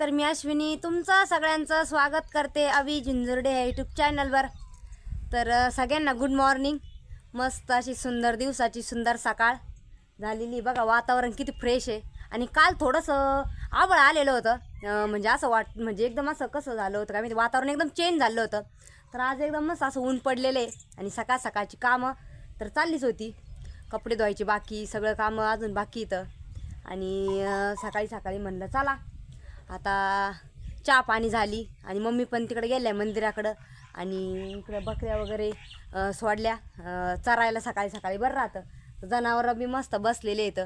तर मी अश्विनी तुमचं सगळ्यांचं स्वागत करते अवी झुंजुर्डे या यूट्यूब चॅनलवर तर सगळ्यांना गुड मॉर्निंग मस्त अशी सुंदर दिवसाची सुंदर सकाळ झालेली. बघा वातावरण किती फ्रेश आहे. आणि काल थोडंसं आवळ आलेलं होतं. म्हणजे असं वाट म्हणजे एकदम असं कसं झालं होतं काय माहिती. वातावरण एकदम चेंज झालं होतं. तर आज एकदम मस्त असं ऊन पडलेलं आहे आणि सकाळ सकाळची कामं तर चाललीच होती. कपडे धुवायची बाकी सगळं कामं अजून बाकी इथं. आणि सकाळी सकाळी म्हणलं चला आता चहा पाणी झाली आणि मम्मी पण तिकडे गेल्या मंदिराकडं. आणि इकडं बकऱ्या वगैरे सोडल्या. चरायला सकाळी सकाळी बरं राहतं. जनावरं बी मस्त बसलेले आहेत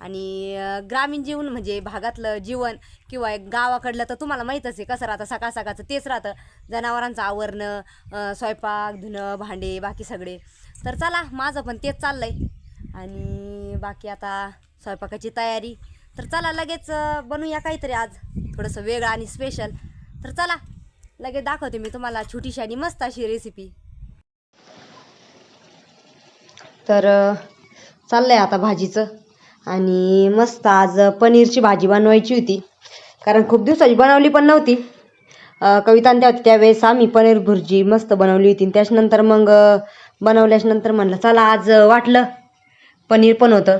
आणि ग्रामीण जीवन म्हणजे भागातलं जीवन किंवा एक गावाकडलं तर तुम्हाला माहीतच आहे कसं राहतं. सकाळ सकाळचं तेच राहतं. जनावरांचं आवरणं स्वयंपाक धुणं भांडे बाकी सगळे. तर चला माझं पण तेच चाललं आहे आणि बाकी आता स्वयंपाकाची तयारी. तर चला लगेच बनवूया काहीतरी आज. थोडंसं वेगळं आणि स्पेशल तर चला लगेच दाखवते मी तुम्हाला छोटीशी आणि मस्त अशी रेसिपी तर चाललंय आता भाजीचं. आणि मस्त आज पनीरची भाजी बनवायची होती. कारण खूप दिवसाची बनवली पण नव्हती. कविता त्या होती त्यावेळेस आम्ही पनीर भुर्जी मस्त बनवली होती. त्याच्यानंतर मग बनवल्याच्यानंतर म्हणलं चला आज वाटलं पनीर पण होतं.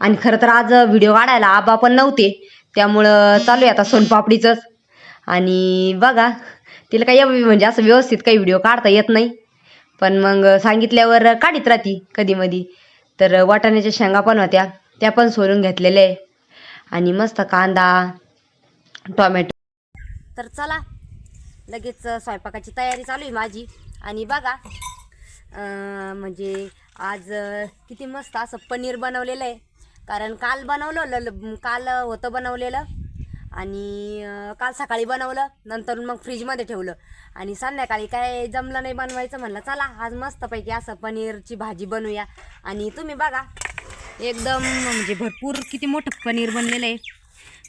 आणि खरं तर आज व्हिडिओ काढायला आबा पण नव्हते. त्यामुळं चालू आहे आता सोनपापडीचंच. आणि बघा तिला काही एवढं म्हणजे असं व्यवस्थित काही व्हिडिओ काढता येत नाही. पण मग सांगितल्यावर काढीत राहती कधी मधी. तर वाटाण्याच्या शेंगा पण होत्या. त्या पण सोलून घेतलेल्या आहे. आणि मस्त कांदा टोमॅटो. तर चला लगेच स्वयंपाकाची तयारी चालू आहे माझी. आणि बघा म्हणजे आज किती मस्त असं पनीर बनवलेलं आहे. कारण काल बनवलं ल- काल होतं बनवलेलं. आणि काल सकाळी बनवलं नंतर मग फ्रीजमध्ये ठेवलं. आणि संध्याकाळी काय जमलं नाही बनवायचं म्हणलं चला आज मस्तपैकी असं पनीरची भाजी बनवूया. आणि तुम्ही बघा एकदम म्हणजे भरपूर किती मोठं पनीर बनलेलं आहे.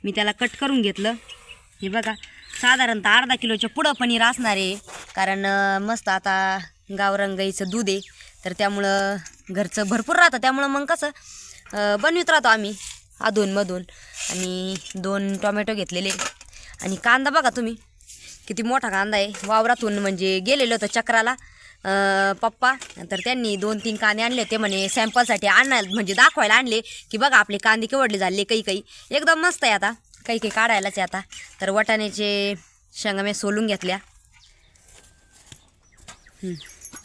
मी त्याला कट करून घेतलं. हे बघा साधारणतः अर्धा किलोच्या पुढं पनीर असणार आहे. कारण मस्त आता गावरान गाईचं दूध आहे. तर त्यामुळं घरचं भरपूर राहतं. त्यामुळं मग कसं अं, बनवित राहतो आम्ही अधूनमधून. आणि दोन टोमॅटो घेतलेले. आणि कांदा बघा तुम्ही किती मोठा कांदा आहे. वावरातून म्हणजे गेलेलो होतं चक्राला पप्पा. तर त्यांनी दोन तीन कांदे आणले होते. म्हणे सॅम्पलसाठी आणायला म्हणजे दाखवायला आणले की बघा आपले कांदे केवढले झाले काही काही. एकदम मस्त आहे आता. काही काही काढायलाच आहे आता. तर वटाण्याचे शेंगा मी सोलून घेतल्या. हं.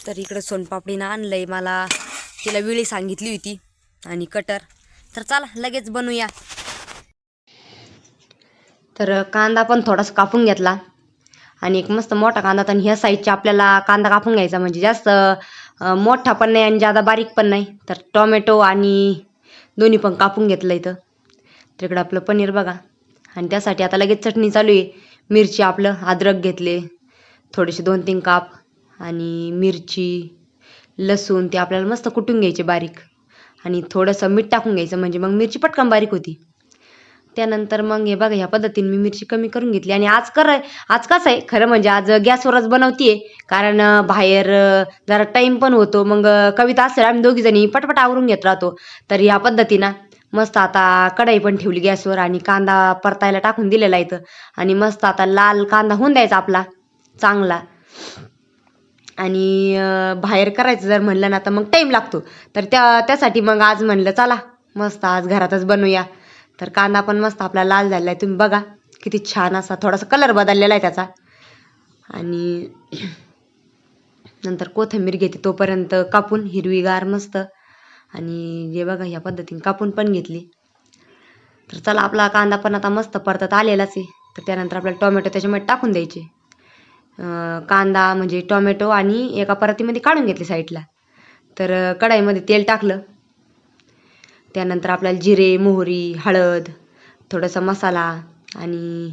तर इकडं सोनपापडीनं आणलं आहे मला. तिला विळी सांगितली होती आणि कटर. तर चला लगेच बनवूया. तर कांदा पण थोडासा कापून घेतला. आणि एक मस्त मोठा कांदा तर ह्या साईजचा आपल्याला कांदा कापून घ्यायचा म्हणजे जास्त मोठा पण नाही आणि जादा बारीक पण नाही. तर टोमॅटो आणि दोन्ही पण कापून घेतलं इथं. तर इकडं आपलं पनीर बघा. आणि त्यासाठी आता लगेच चटणी चालू आहे. मिरची आपलं अद्रक घेतले. थोडेसे दोन तीन काप. आणि मिरची लसूण ते आपल्याला मस्त कुटून घ्यायचे बारीक. आणि थोडंसं मीठ टाकून घ्यायचं म्हणजे मग मिरची पटकन बारीक होती. त्यानंतर मग हे बघा ह्या पद्धतीने मी मिरची कमी करून घेतली. आणि आज कर आज कसं आहे खरं म्हणजे आज गॅसवरच बनवतीये. कारण बाहेर जरा टाईम पण होतो. मग कविता असेल आम्ही दोघी जणी पटपट आवरून घेत राहतो. तर ह्या पद्धतीनं मस्त आता कढाई पण ठेवली गॅसवर आणि कांदा परतायला टाकून दिलेला इथं. आणि मस्त आता लाल कांदा होऊन द्यायचा आपला चांगला. आणि बाहेर करायचं जर म्हणलं ना तर मग टाईम लागतो. तर त्या त्यासाठी मग आज म्हणलं चला मस्त आज घरातच बनवूया. तर कांदा पण मस्त आपला लाल झालेला आहे. तुम्ही बघा किती छान असा थोडासा कलर बदललेला आहे त्याचा. आणि नंतर कोथिंबीर घेते तोपर्यंत कापून हिरवीगार मस्त. आणि हे बघा ह्या पद्धतीने कापून पण घेतली. तर चला आपला कांदा पण आता मस्त परतत आलेलाच आहे. तर त्यानंतर आपल्याला टोमॅटो त्याच्यामध्ये टाकून द्यायचे. कांदा म्हणजे टोमॅटो आणि एका परतीमध्ये काढून घेतले साईडला. तर कढाईमध्ये तेल टाकलं. त्यानंतर आपल्याला जिरे मोहरी हळद थोडासा मसाला आणि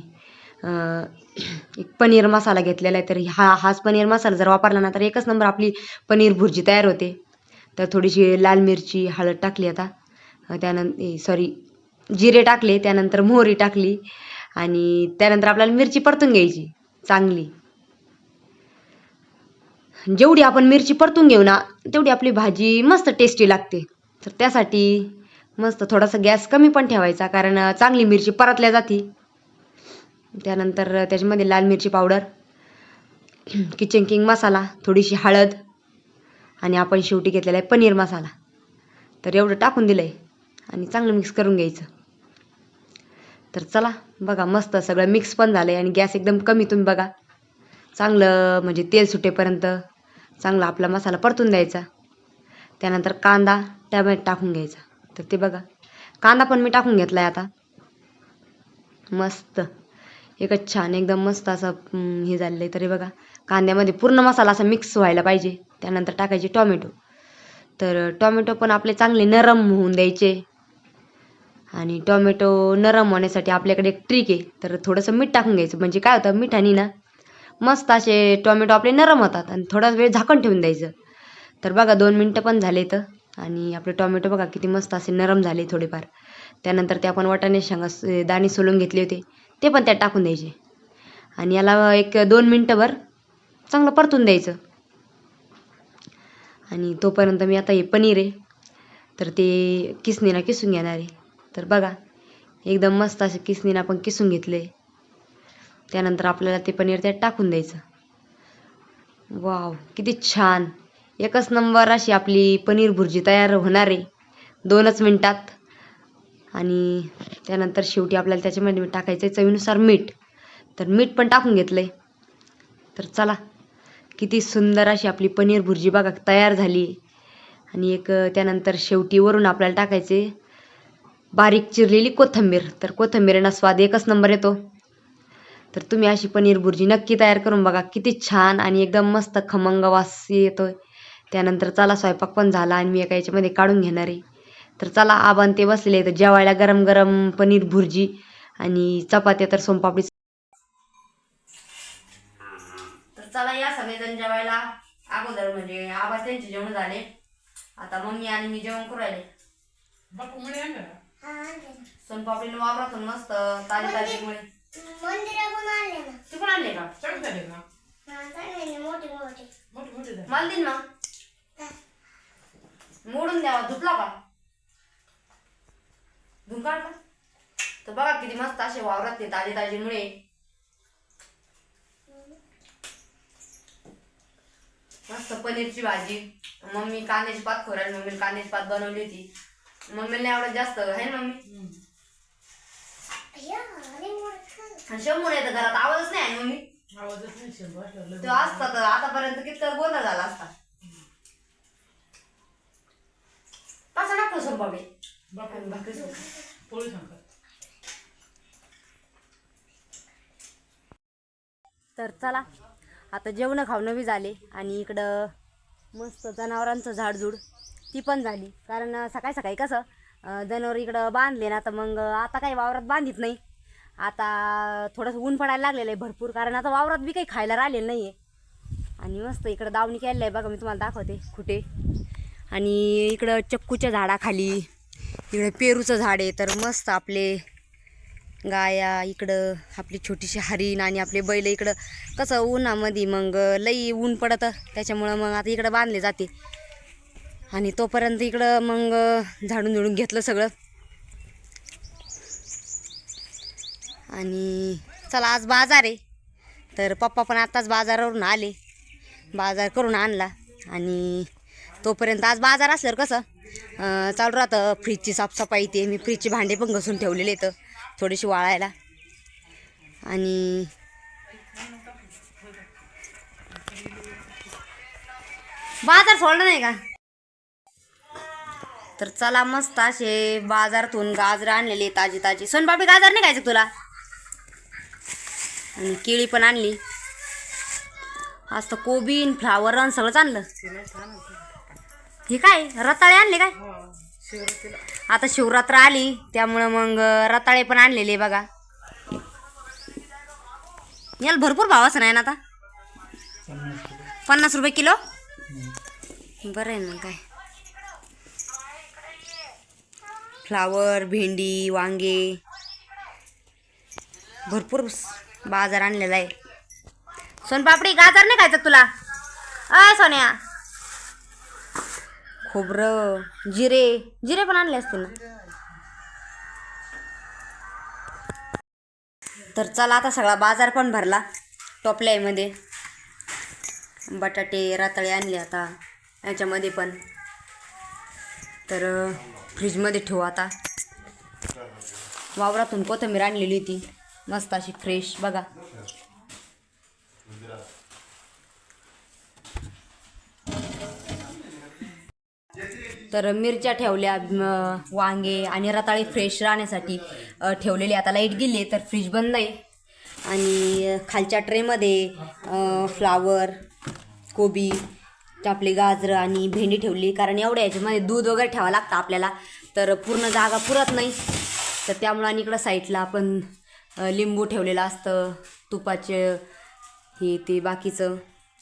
एक पनीर मसाला घेतलेला आहे. तर हा हाच पनीर मसाला जर वापरला ना तर एकच नंबर आपली पनीर भुर्जी तयार होते. तर थोडीशी लाल मिरची हळद टाकली आता. त्यानंतर सॉरी जिरे टाकले त्यानंतर मोहरी टाकली आणि त्यानंतर आपल्याला मिरची परतून घ्यायची चांगली. जेवढी आपण मिरची परतून घेऊ ना तेवढी आपली भाजी मस्त टेस्टी लागते. तर त्यासाठी मस्त थोडासा गॅस कमी पण ठेवायचा कारण चांगली मिरची परतल्या जाती. त्यानंतर त्याच्यामध्ये लाल मिरची पावडर किचन किंग मसाला थोडीशी हळद आणि आपण शेवटी घेतलेला आहे पनीर मसाला. तर एवढं टाकून दिलं आहे आणि चांगलं मिक्स करून घ्यायचं. तर चला बघा मस्त सगळं मिक्स पण झालं आहे आणि गॅस एकदम कमी तुम्ही बघा. चांगलं म्हणजे तेल सुटेपर्यंत. चांगला आपला मसाला परतून द्यायचा. त्यानंतर कांदा टॅमॅटो टाकून घ्यायचा. तर ते बघा कांदा पण मी टाकून घेतला आहे आता. मस्त. एकच छान एकदम मस्त असं हे झालेलं आहे तरी बघा कांद्यामध्ये पूर्ण मसाला असा मिक्स व्हायला पाहिजे. त्यानंतर टाकायचे टॉमॅटो. तर टॉमॅटो पण आपले चांगले नरम होऊन द्यायचे. आणि टॉमॅटो नरम होण्यासाठी आपल्याकडे एक ट्रिक आहे. तर थोडंसं मीठ टाकून घ्यायचं. म्हणजे काय होतं मिठानी ना मस्त असे टोमॅटो आपले नरम होतात आणि थोडा वेळ झाकण ठेवून द्यायचं. तर बघा दोन मिनटं पण झाले तर आणि आपले टोमॅटो बघा किती मस्त असे नरम झाले थोडेफार. त्यानंतर ते आपण वाटाणे शेंगा स- दाणे सोलून घेतले होते. ते पण त्यात टाकून द्यायचे. आणि याला एक दोन मिनटंभर चांगलं परतून द्यायचं. आणि तोपर्यंत मी आता हे पनीर आहे. तर ते किसणीला किसून घेणार आहे. तर बघा एकदम मस्त असे किसणीनं आपण किसून घेतले. त्यानंतर आपल्याला ते पनीर त्यात टाकून द्यायचं. वाव किती छान. एकच नंबर अशी आपली पनीर भुर्जी तयार होणार आहे. दोनच मिनटात. आणि त्यानंतर शेवटी आपल्याला त्याच्यामध्ये टाकायचं आहे चवीनुसार मीठ. तर मीठ पण टाकून घेतलं आहे तर चला किती सुंदर अशी आपली पनीर भुर्जी बघा तयार झाली. आणि एक त्यानंतर शेवटी वरून आपल्याला टाकायचे बारीक चिरलेली कोथिंबीर. तर कोथिंबीरीना स्वाद एकच नंबर येतो. तर तुम्ही अशी पनीर भुर्जी नक्की तयार करून बघा. किती छान आणि एकदम मस्त खमंग वास येतोय. त्यानंतर चला स्वयंपाक पण झाला आणि मी एका याच्यामध्ये काढून घेणार आहे. तर चला आबान ते बसले तर जेवायला गरम गरम पनीर भुर्जी आणि चपात्या तर सोनपापडी तर चला या सगळेजण जेवायला. अगोदर म्हणजे आबा त्यांचे जेवण झाले. आता मम्मी आणि मी जेवण करू राहिले? सोनपापडीने वावरातून मस्त ताजी ताजी मुळे मंदिरा पण आणले ना. तू पण आणले का? चांगलं झाले ना. हा, चांगले ना, मोठे मोठे. मोठे मोठे झाले. मला दिन मग मोडून द्यावा धुतला का? धुवून काढ का तर बघा किती मस्त असे वावरात ते ताजे ताजे मुळे. मस्त पनीरची भाजी. मम्मी कांद्याची पात खोरायला मम्मीने कांद्याची पात बनवली होती. मम्मीला आवडत जास्त आहे ना मम्मी. आणि शंभर येतं घरात आवाजच नाही आहे मम्मी. आवाजच नाही शेंबा असला तो असता तर आतापर्यंत कितका गोंधळ झाला असता. कसा टाकतो सोनपापडी बापू भाकरी सोड. पोळी सांगतात तर चला आता जेवण खावणं बी झाले आणि इकडं मस्त जनावरांचं झाडझूड ती पण झाली. कारण सकाळी सकाळी कसं अं, जनावर इकडं बांधले ना तर मग आता काही वावरात बांधित नाही. आता थोडंसं ऊन पडायला लागलेलं आहे भरपूर कारण आता वावरात बी काही खायला राहिलेलं नाही आहे आणि मस्त इकडं दावणी केलेलं आहे बघा मी तुम्हाला दाखवते कुठे. आणि इकडं चक्कूच्या झाडाखाली इकडं पेरूचं झाड आहे तर मस्त आपले गाया इकडं आपली छोटीशी हरीण आणि आपले बैल इकडं कसं उन्हामध्ये मग लई ऊन पडतं त्याच्यामुळं मग आता इकडं बांधले जाते. आणि तोपर्यंत इकडं मग झाडून झुडून घेतलं सगळं. आणि चला आज बाजार आहे. तर पप्पा पण आत्ताच बाजारावरून आले. बाजार करून आणला. आणि तोपर्यंत आज बाजार असल्यावर कसं चालू राहतं फ्रीजची साफसफाई ते. मी फ्रीजचे भांडे पण घसून ठेवलेले आहेत थोडीशी वाळायला. आणि बाजार सोडलं नाही का? तर चला मस्त असे बाजारातून गाजर आणलेले ताजी ताजी. सोनपापडी गाजर नाही खायचं तुला? आणि केळी पण आणली. आज तर कोबीन फ्लावर आणि सगळंच आणलं. हे काय रताळे आणले काय? आता शिवरात्र आली त्यामुळं मग रताळे पण आणलेले बघा. याला भरपूर भाव असं नाही ना आता? पन्नास रुपये किलो? बरं आहे ना काय. फ्लावर भेंडी वांगे. भरपूर बाजार आणलेला आहे. सोनपापडी गाजर नाही खायचं तुला? अ सोन्या. खोबरं जिरे. जिरे पण आणले असते ना? तर चला आता सगळा बाजार पण भरला टोपल्यामध्ये बटाटे रातळे आणले आता याच्यामध्ये पण. तर फ्रीजमध्ये ठेवू आता. वावरातून कोथिंबीर आणलेली होती. मस्त अशी फ्रेश बघा. तर मिरच्या ठेवल्या वांगे आणि रताळे फ्रेश राहण्यासाठी ठेवलेली. आता लाइट गेली तर फ्रीज बंद आहे. आणि खालच्या ट्रेमध्ये फ्लावर कोबी आपले गाजरं आणि भेंडी ठेवली. कारण एवढ्या याच्यामध्ये दूध वगैरे ठेवावं लागतं आपल्याला. तर पूर्ण जागा पुरत नाही. तर त्यामुळं आणि इकडं साईडला आपण लिंबू ठेवलेलं असतं तुपाचे हे ते बाकीचं.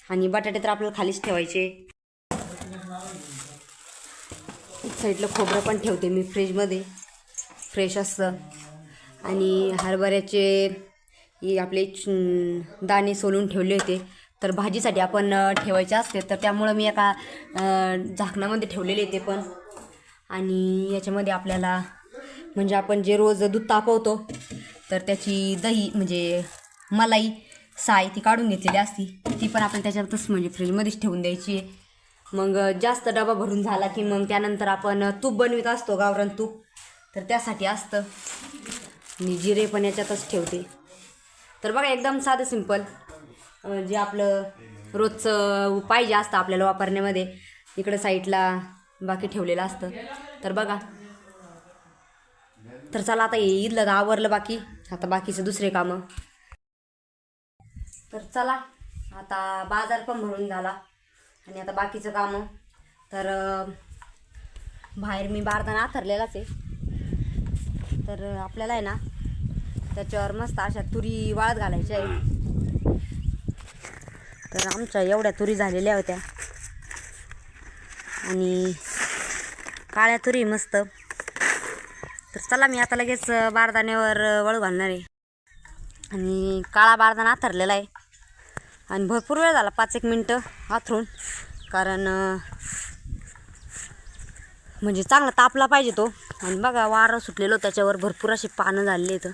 आणि बटाटे तर आपल्याला खालीच ठेवायचे. एक साईडला खोबरं पण ठेवते मी फ्रीजमध्ये. फ्रेश असतं. आणि हरभऱ्याचे हे आपले दाणे सोलून ठेवले होते. तर भाजीसाठी आपण ठेवायचे असते. तर त्यामुळं मी एका झाकणामध्ये ठेवलेले ते पण. आणि याच्यामध्ये आपल्याला म्हणजे आपण जे रोज दूध तापवतो तर त्याची दही म्हणजे मलाई साय ती काढून घेतलेली असती. ती पण आपण त्याच्यातच म्हणजे फ्रीजमध्येच ठेवून द्यायची आहे. मग जास्त डबा भरून झाला की मग त्यानंतर आपण तूप बनवित असतो गावरान तूप. तर त्यासाठी असतं. आणि जिरे पण याच्यातच ठेवते. तर बघा एकदम साधं सिंपल जे आपलं रोजचं पाहिजे असतं आपल्याला वापरण्यामध्ये इकडं साईडला बाकी ठेवलेलं असतं. तर बघा तर चला आता हे इथलं तर आवरलं बाकी. आता बाकीचं दुसरे कामं. तर चला आता बाजार पण भरून झाला. आणि आता बाकीचं कामं. तर बाहेर मी बारदाना आथरलेलाच आहे. तर आपल्याला आहे ना त्याच्यावर मस्त अशा तुरी वाळत घालायच्या आहे तर आमच्या एवढ्या तुरी झालेल्या होत्या. आणि काळ्या तुरी मस्त. तर चला मी आता लगेच बारदाण्यावर वळू घालणार आहे. आणि काळा बारदाना आथरलेला आहे. आणि भरपूर वेळ झाला पाच एक मिनटं आथरून. कारण म्हणजे चांगला तापला पाहिजे तो. आणि बघा वारं सुटलेलो त्याच्यावर. भरपूर असे पानं झालेले आहेत.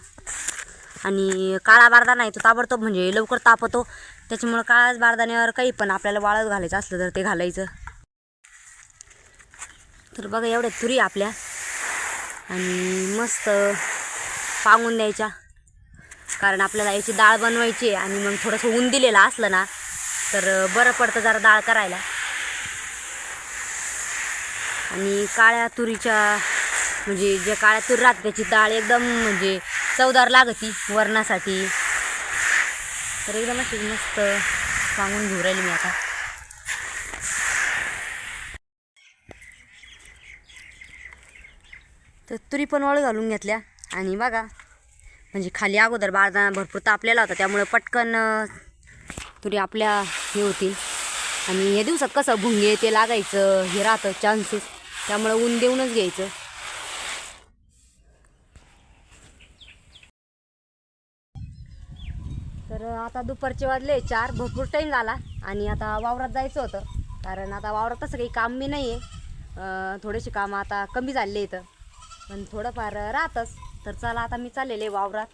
आणि काळा बारदाना आहे तो ताबडतोब म्हणजे लवकर तापतो. त्याच्यामुळं काळाच बारदाण्यावर काही पण आपल्याला वाळत घालायचं असलं तर ते घालायचं. तर बघा एवढ्या तुरी आपल्या. आणि मस्त पांगून द्यायच्या. कारण आपल्याला याची डाळ बनवायची आहे आणि मग थोडंसं ऊन दिलेलं असलं ना तर बरं पडतं जरा डाळ करायला. आणि काळ्या तुरीच्या म्हणजे जे काळ्या तुरी राहते त्याची डाळ एकदम म्हणजे चवदार लागती वरणासाठी. तर एकदम अशी मस्त सांगून घेऊ राहिली मी आता. तर तुरी पण वाळू घालून घेतल्या. आणि बघा म्हणजे खाली अगोदर बारदाना भरपूर तापलेला होता त्यामुळे पटकन तुरी आपल्या हे होतील आणि या दिवसात कसं भुंगे ते लागायचं हे राहतं चान्सेस त्यामुळे ऊन देऊनच घ्यायचं. तर आता दुपारचे वाजले चार भरपूर टाईम झाला. आणि आता वावरात जायचं होतं. कारण आता वावरात तसं काही काम बी नाही आहे थोडेसे कामं आता कमी झाले इथं. पण थोडंफार राहतच तर चला आता मी चाललेले वावरात.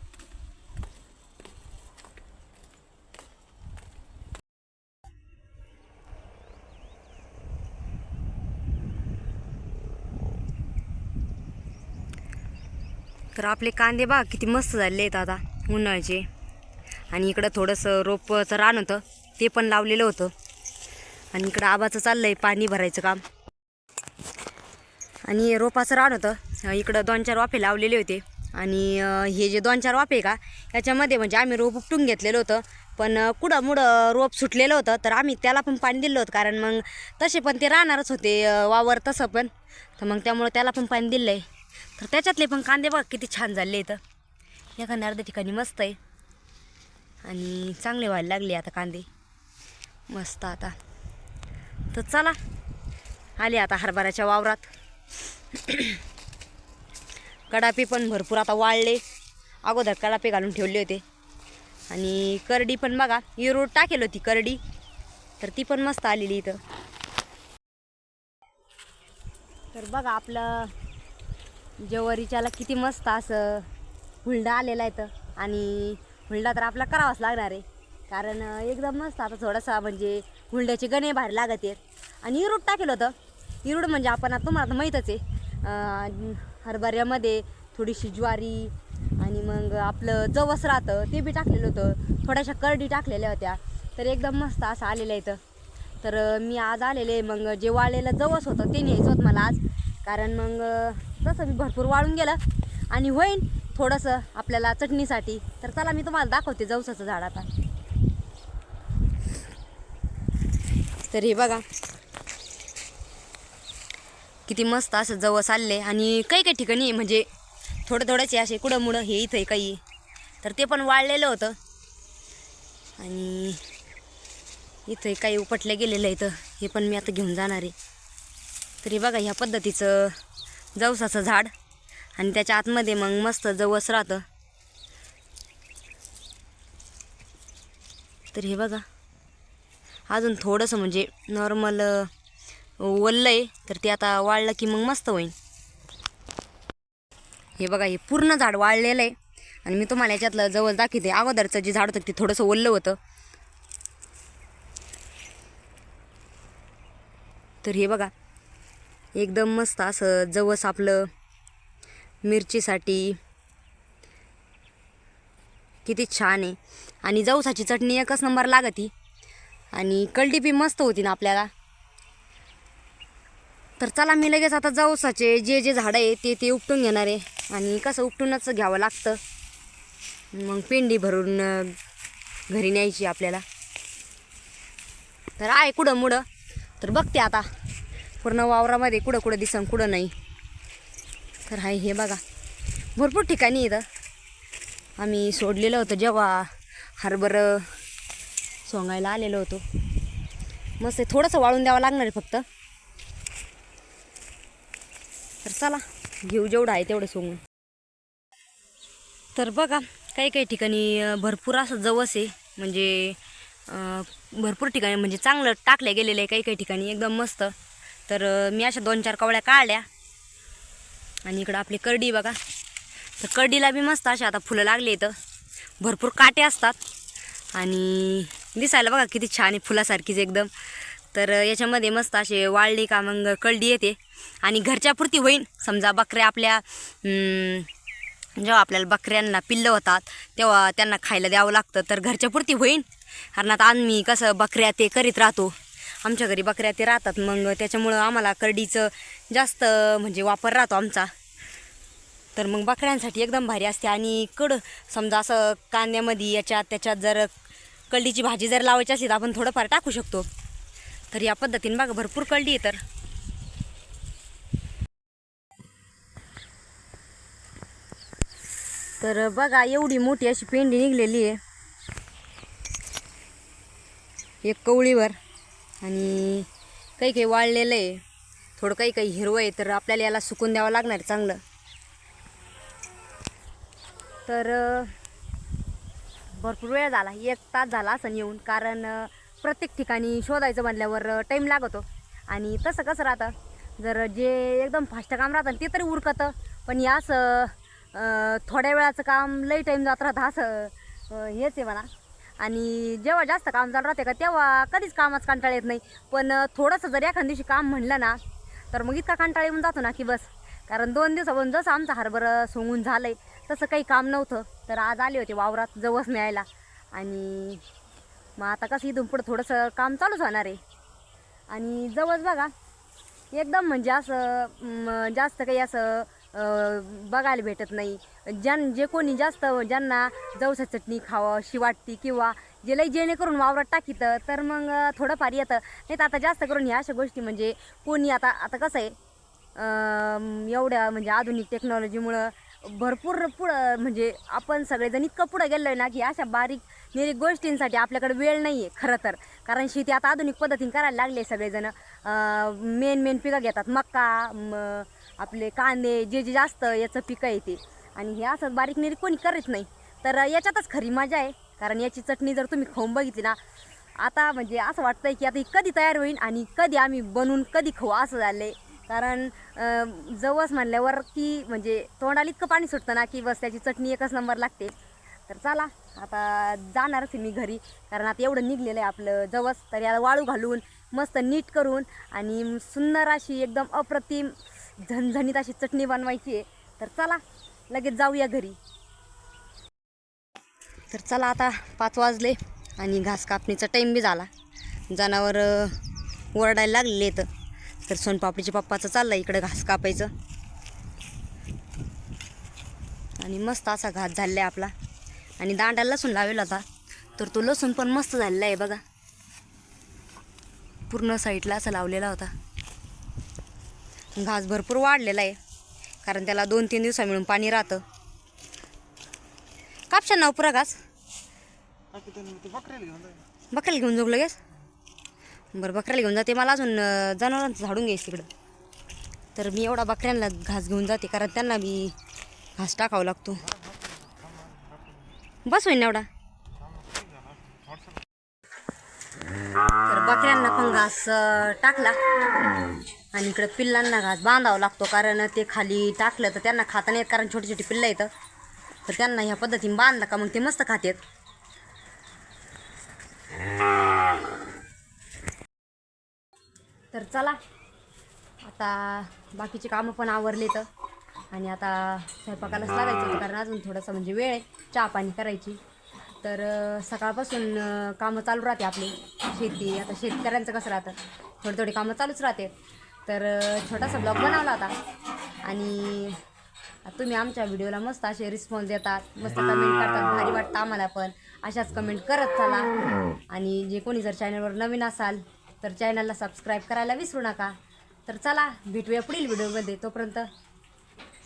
तर आपले कांदे बा किती मस्त झाले आहेत आता उन्हाळ्याचे. आणि इकडं थोडंसं रोपचं रान होतं ते पण लावलेलं होतं. आणि इकडं आबाचं चाललं आहे पाणी भरायचं काम. आणि रोपाचं रान होतं. इकडं दोन चार वाफे लावलेले होते. आणि हे जे दोन चार वाफे का याच्यामध्ये म्हणजे आम्ही रोप उपटून घेतलेलं होतं. पण कुडं मुडं रोप सुटलेलं होतं तर आम्ही त्याला पण पाणी दिलं होतं. कारण मग तसे पण ते राहणारच होते वावर तसं पण. तर मग त्यामुळं त्याला पण पाणी दिलं आहे तर त्याच्यातले पण कांदे बघा किती छान झाले इथं. एखाद्या अर्ध्या ठिकाणी मस्त आहे. आणि चांगले व्हायला लागले आता कांदे. मस्त आता. तर चला आले आता हरभऱ्याच्या वावरात. कडापे पण भरपूर आता वाळले. अगोदर कडापे घालून ठेवले होते. आणि करडी पण बघा इरूड टाकेल होती करडी. तर ती पण मस्त आलेली इथं. तर बघा आपलं जवारीच्याला किती मस्त असं हुलडा आलेला आहे तर आणि हुलडा तर आपला करावाच लागणार आहे. कारण एकदम मस्त आता थोडासा म्हणजे हुलड्याचे गणे बाहेर लागत आहेत. आणि इरूड टाकेलं होतं. इरूड म्हणजे आपण आता तुम्हाला माहीतच आहे. हरभऱ्यामध्ये थोडीशी ज्वारी आणि मग आपलं जवस राहतं ते बी टाकलेलं होतं. थोड्याशा करडी टाकलेल्या होत्या. तर एकदम मस्त असं आलेलं आहे इथं. तर मी आज आलेले मग जे वाळलेलं जवस होतं ते न्यायचं होतं मला आज. कारण मग तसं मी भरपूर वाळून गेलं. आणि होईन थोडंसं आपल्याला चटणीसाठी. तर चला मी तुम्हाला दाखवते जवसाचं झाड आता. तर हे बघा. किती मस्त असं जवस आले आणि काही काही ठिकाणी म्हणजे थोडं थोडंच असे कुठं मुडं हे इथं आहे काही. तर ते पण वाळलेलं होतं. आणि इथं काही उपटलं गेलेलं आहे इथं. हे पण मी आता घेऊन जाणार आहे. तरी बघा ह्या पद्धतीचं जवसाचं झाड. आणि त्याच्या आतमध्ये मग मस्त जवस राहतं. तर हे बघा. अजून थोडंसं म्हणजे नॉर्मल वल्लं आहे तर ते आता वाळलं की मग मस्त होईल हे बघा हे पूर्ण झाड वाळलेलं आहे. आणि मी तुम्हाला याच्यातलं जवळ दाखवते. अगोदरचं जे झाड होतं ते थोडंसं ओललं होतं. तर हे बघा एकदम मस्त असं जवस आपलं मिरचीसाठी. किती छान आहे. आणि जवसाची चटणी एकच नंबर लागती. आणि कलटी बी मस्त होती ना आपल्याला. तर चला मी लगेच आता जाऊसाचे जे जे झाडं आहे ते ते उपटून घेणार आहे. आणि कसं उपटूनच घ्यावं लागतं. मग पेंडी भरून घरी न्यायची आपल्याला. तर आहे कुठं मुडं? तर बघते आता. पूर्ण वावरामध्ये कुठं कुठं दिसन कुठं नाही. तर आहे हे बघा. भरपूर ठिकाणी इथं. आम्ही सोडलेलं होतं जेव्हा हरभर सोंगायला आलेलो होतो. मस्त थोडंसं वाळून द्यावं लागणार आहे फक्त. चला घेऊ जेवढं आहे तेवढं सोंगून तर बघा काही काही ठिकाणी भरपूर असं जवस आहे. म्हणजे भरपूर ठिकाणी म्हणजे चांगलं टाकल्या गेलेलं आहे काही काही ठिकाणी एकदम मस्त. तर मी अशा दोन चार कवळ्या काढल्या. आणि इकडं आपली करडी बघा. तर करडीला बी मस्त अशा आता फुलं लागली इथं. भरपूर काटे असतात. आणि दिसायला बघा किती छान आहे फुलासारखीच एकदम. तर याच्यामध्ये मस्त असे वाळली का मग कळडी येते. आणि घरच्या पुरती होईन. समजा बकऱ्या आपल्या जेव्हा आपल्याला बकऱ्यांना पिल्लं होतात तेव्हा त्यांना खायला द्यावं लागतं. तर घरच्या पुरती होईन. कारण आता आम्ही कसं बकऱ्या ते करीत राहतो. आमच्या घरी बकऱ्या ते राहतात मग. त्याच्यामुळं आम्हाला करडीचं जास्त म्हणजे वापर राहतो आमचा. तर मग बकऱ्यांसाठी एकदम भारी असते. आणि कड समजा असं कांद्यामध्ये याच्यात त्याच्यात जर कळडीची भाजी जर लावायची असेल तर आपण थोडंफार टाकू शकतो. तर या पद्धतीने बघा भरपूर कळली आहे तर तर बघा एवढी मोठी अशी पेंडी निघलेली आहे. एक कवळीवर. आणि काही काही वाळलेलं आहे. थोडं काही काही हिरवं आहे तर आपल्याला याला सुकून द्यावं लागणार चांगलं. तर भरपूर वेळ झाला. एक तास झाला असं येऊन कारण प्रत्येक ठिकाणी शोधायचं म्हणल्यावर टाईम लागतो. आणि तसं कसं राहतं? जर जे एकदम फास्ट काम राहतं ते तरी उरकतं. पण या असं थोड्या वेळाचं काम लई टाईम जात राहतं असं हेच आहे म्हणा. आणि जेव्हा जास्त काम चालू राहते का तेव्हा कधीच कामाच कंटाळा येत नाही. पण थोडंसं जर एखाद्या दिवशी काम म्हणलं ना तर मग इतका कंटाळा येऊन जातो ना की बस. कारण दोन दिवसापासून जसं आमचं हरभर सोंगून झालं आहे तसं काही काम नव्हतं. तर आज आले होते वावरात जवस न्यायला आणि मग आता कसं इथून पुढं थोडंसं काम चालूच होणार आहे. आणि जवळच बघा एकदम म्हणजे असं जास्त काही असं बघायला भेटत नाही. ज्यां जे कोणी जास्त ज्यांना जवसा चटणी खावं अशी वाटते किंवा जे लई जेणेकरून वावरात टाकीतं तर मग थोडंफार येतं. नाही तर आता जास्त करून ह्या अशा गोष्टी म्हणजे कोणी आता आता कसं आहे एवढ्या म्हणजे आधुनिक टेक्नॉलॉजीमुळं भरपूर पुढं म्हणजे आपण सगळेजण इतकं पुढं गेलो आहे ना की अशा बारीक निरीक गोष्टींसाठी आपल्याकडे वेळ नाही आहे खरं तर. कारण शेती आता आधुनिक पद्धतीने करायला लागले सगळेजण. मेन मेन पिकं घेतात. मक्का म, आपले कांदे जे जे जास्त याचं पिकं येते. आणि हे असं बारीक निरीक कोणी करत नाही. तर याच्यातच खरी मजा आहे. कारण याची चटणी जर तुम्ही खाऊन बघितली ना आता म्हणजे असं वाटतं आहे की आता ही कधी तयार होईल आणि कधी आम्ही बनवून कधी खाऊ असं झालं आहे कारण जवस म्हणल्यावर की म्हणजे तोंडाला इतकं पाणी सुटतं ना की बस त्याची चटणी एकच नंबर लागते. तर चला आता जाणारच आहे मी घरी. कारण आता एवढं निघलेलं आहे आपलं जवस. तर याला वाळू घालून मस्त नीट करून आणि सुंदर अशी एकदम अप्रतिम झणझणीत अशी चटणी बनवायची आहे. तर चला लगेच जाऊया घरी. तर चला आता पाच वाजले आणि घास कापणीचा टाईम बी झाला. जनावर ओरडायला लागले तर तर सोनपापडीच्या पप्पाचं चाललं इकडं घास कापायचं. आणि मस्त असा घास झालेला आहे आपला. आणि दांडा लसूण लावेल होता तर तो लसूण पण मस्त झालेला आहे बघा. पूर्ण साईडला असा लावलेला होता. घास भरपूर वाढलेला आहे. कारण त्याला दोन तीन दिवसा मिळून पाणी राहतं. कापशा ना पुरा घास. बकऱ्याला घेऊन जाऊ लगेच. बरं बकऱ्याला घेऊन जाते. मला अजून जनावरांचं झाडून घ्यायचं तिकडं. तर मी एवढा बकऱ्यांना घास घेऊन जाते. कारण त्यांना बी घास टाकावा लागतो. बस होईन एवढा. तर बकऱ्यांना पण घास टाकला. आणि इकडे पिल्लांना घास बांधावा लागतो कारण ते खाली टाकलं तर त्यांना खाता नाहीत कारण छोटी छोटी पिल्लं येतं तर त्यांना ह्या पद्धतीने बांधला का मग ते मस्त खातात तर चला आता बाकीचे कामं पण आवरले तर आणि आता स्वयंपाकालाच लागायचं होतं कारण अजून थोडंसं म्हणजे वेळ आहे चहा पाणी करायची. तर सकाळपासून कामं चालू राहते आपली शेती. आता शेतकऱ्यांचं कसं राहतं? थोडी थोडी कामं चालूच राहते. तर छोटासा ब्लॉग बनवला होता. आणि तुम्ही आमच्या व्हिडिओला मस्त असे रिस्पॉन्स देतात मस्त कमेंट करतात भारी वाटतं आम्हाला पण. अशाच कमेंट करत चला. आणि जे कोणी जर चॅनलवर नवीन असाल तर चॅनलला सबस्क्राईब करायला विसरू नका. तर चला भेटूया पुढील व्हिडिओमध्ये. तोपर्यंत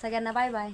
सगळ्यांना बाय बाय.